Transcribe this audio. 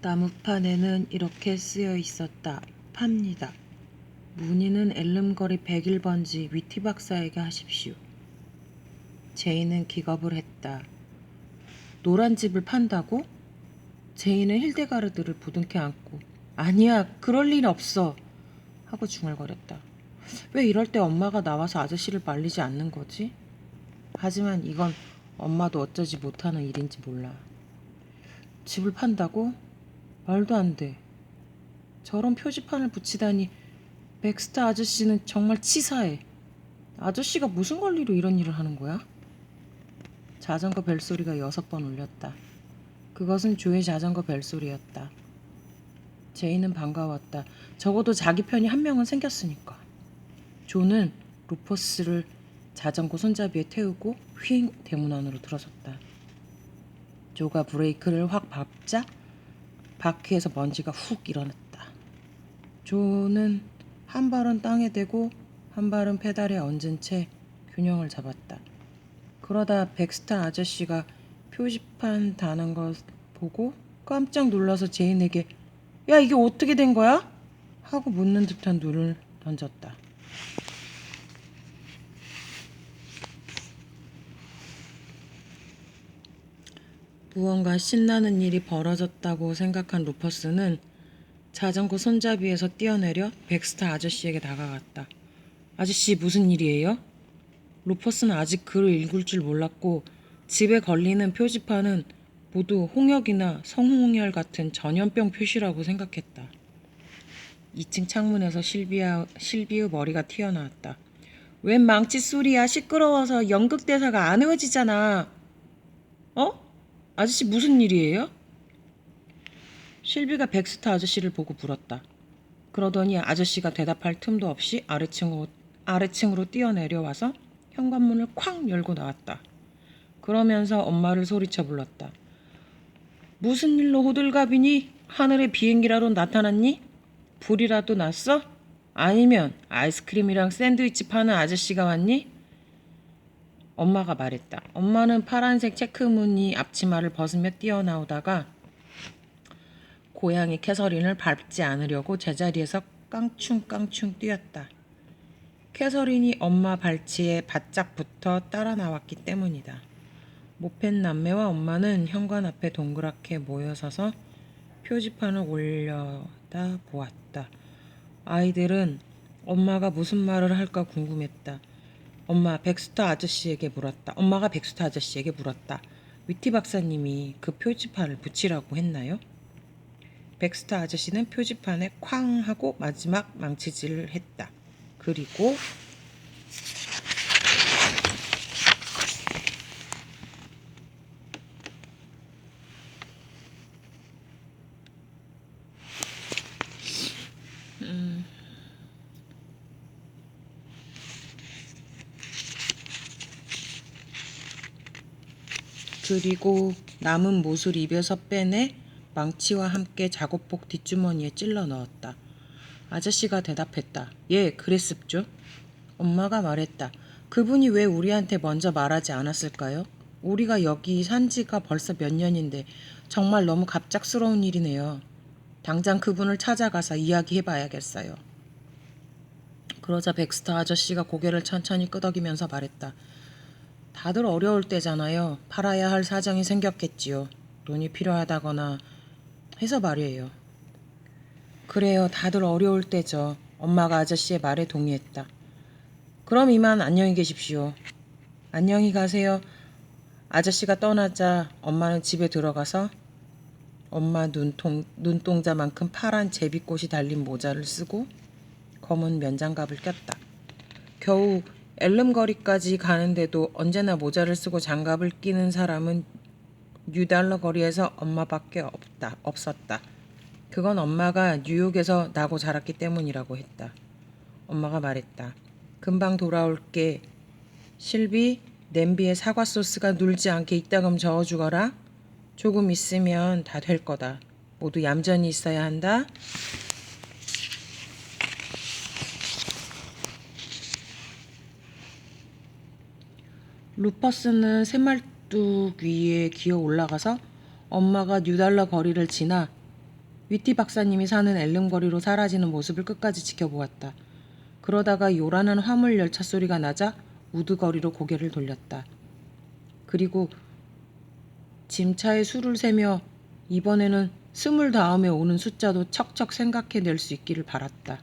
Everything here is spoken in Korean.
나무판에는 이렇게 쓰여 있었다. 팝니다. 문의는 엘름거리 101번지 위티 박사에게 하십시오. 제이는 기겁을 했다. 노란 집을 판다고? 제이는 힐데가르드를 부둥켜 안고 아니야 그럴 일 없어 하고 중얼거렸다. 왜 이럴 때 엄마가 나와서 아저씨를 말리지 않는 거지? 하지만 이건 엄마도 어쩌지 못하는 일인지 몰라. 집을 판다고? 말도 안 돼. 저런 표지판을 붙이다니 백스타 아저씨는 정말 치사해. 아저씨가 무슨 권리로 이런 일을 하는 거야? 자전거 벨소리가 여섯 번 울렸다. 그것은 조의 자전거 벨소리였다. 제이는 반가웠다. 적어도 자기 편이 한 명은 생겼으니까. 조는 루퍼스를 자전거 손잡이에 태우고 휙 대문 안으로 들어섰다. 조가 브레이크를 확 밟자 바퀴에서 먼지가 훅 일어났다. 조는 한 발은 땅에 대고 한 발은 페달에 얹은 채 균형을 잡았다. 그러다 백스타 아저씨가 표지판 다는 걸 보고 깜짝 놀라서 제인에게 야 이게 어떻게 된 거야? 하고 묻는 듯한 눈을 던졌다. 무언가 신나는 일이 벌어졌다고 생각한 루퍼스는 자전거 손잡이에서 뛰어내려 백스타 아저씨에게 다가갔다. 아저씨 무슨 일이에요? 루퍼스는 아직 글을 읽을 줄 몰랐고 집에 걸리는 표지판은 모두 홍역이나 성홍열 같은 전염병 표시라고 생각했다. 2층 창문에서 실비아, 실비의 머리가 튀어나왔다. 웬 망치 소리야 시끄러워서 연극 대사가 안 외워지잖아. 어? 아저씨 무슨 일이에요? 실비가 백스타 아저씨를 보고 물었다. 그러더니 아저씨가 대답할 틈도 없이 아래층으로, 아래층으로 뛰어내려와서 현관문을 쾅 열고 나왔다. 그러면서 엄마를 소리쳐 불렀다. 무슨 일로 호들갑이니? 하늘에 비행기라도 나타났니? 불이라도 났어? 아니면 아이스크림이랑 샌드위치 파는 아저씨가 왔니? 엄마가 말했다. 엄마는 파란색 체크 무늬 앞치마를 벗으며 뛰어나오다가 고양이 캐서린을 밟지 않으려고 제자리에서 깡충깡충 뛰었다. 캐서린이 엄마 발치에 바짝 붙어 따라 나왔기 때문이다. 모펜 남매와 엄마는 현관 앞에 동그랗게 모여서서 표지판을 올려다 보았다. 아이들은 엄마가 무슨 말을 할까 궁금했다. 엄마 백스타 아저씨에게 물었다. 엄마가 백스타 아저씨에게 물었다. 위티 박사님이 그 표지판을 붙이라고 했나요? 백스타 아저씨는 표지판에 쾅 하고 마지막 망치질을 했다. 그리고 그리고 남은 못을 입에서 빼내 망치와 함께 작업복 뒷주머니에 찔러 넣었다. 아저씨가 대답했다. 예, 그랬습죠. 엄마가 말했다. 그분이 왜 우리한테 먼저 말하지 않았을까요? 우리가 여기 산 지가 벌써 몇 년인데 정말 너무 갑작스러운 일이네요. 당장 그분을 찾아가서 이야기해봐야겠어요. 그러자 백스터 아저씨가 고개를 천천히 끄덕이면서 말했다. 다들 어려울 때잖아요. 팔아야 할 사정이 생겼겠지요. 돈이 필요하다거나 해서 말이에요. 그래요. 다들 어려울 때죠. 엄마가 아저씨의 말에 동의했다. 그럼 이만 안녕히 계십시오. 안녕히 가세요. 아저씨가 떠나자 엄마는 집에 들어가서 엄마 눈통, 눈동자만큼 파란 제비꽃이 달린 모자를 쓰고 검은 면장갑을 꼈다. 겨우 엘름거리까지 가는데도 언제나 모자를 쓰고 장갑을 끼는 사람은 뉴달러 거리에서 엄마밖에 없다, 없었다. 그건 엄마가 뉴욕에서 나고 자랐기 때문이라고 했다. 엄마가 말했다. 금방 돌아올게. 실비, 냄비에 사과 소스가 눌지 않게 이따금 저어 주거라. 조금 있으면 다 될 거다. 모두 얌전히 있어야 한다. 루퍼스는 새말뚝 위에 기어 올라가서 엄마가 뉴달러 거리를 지나 위티 박사님이 사는 엘름 거리로 사라지는 모습을 끝까지 지켜보았다. 그러다가 요란한 화물 열차 소리가 나자 우드 거리로 고개를 돌렸다. 그리고 짐차에 술을 세며 이번에는 스물 다음에 오는 숫자도 척척 생각해낼 수 있기를 바랐다.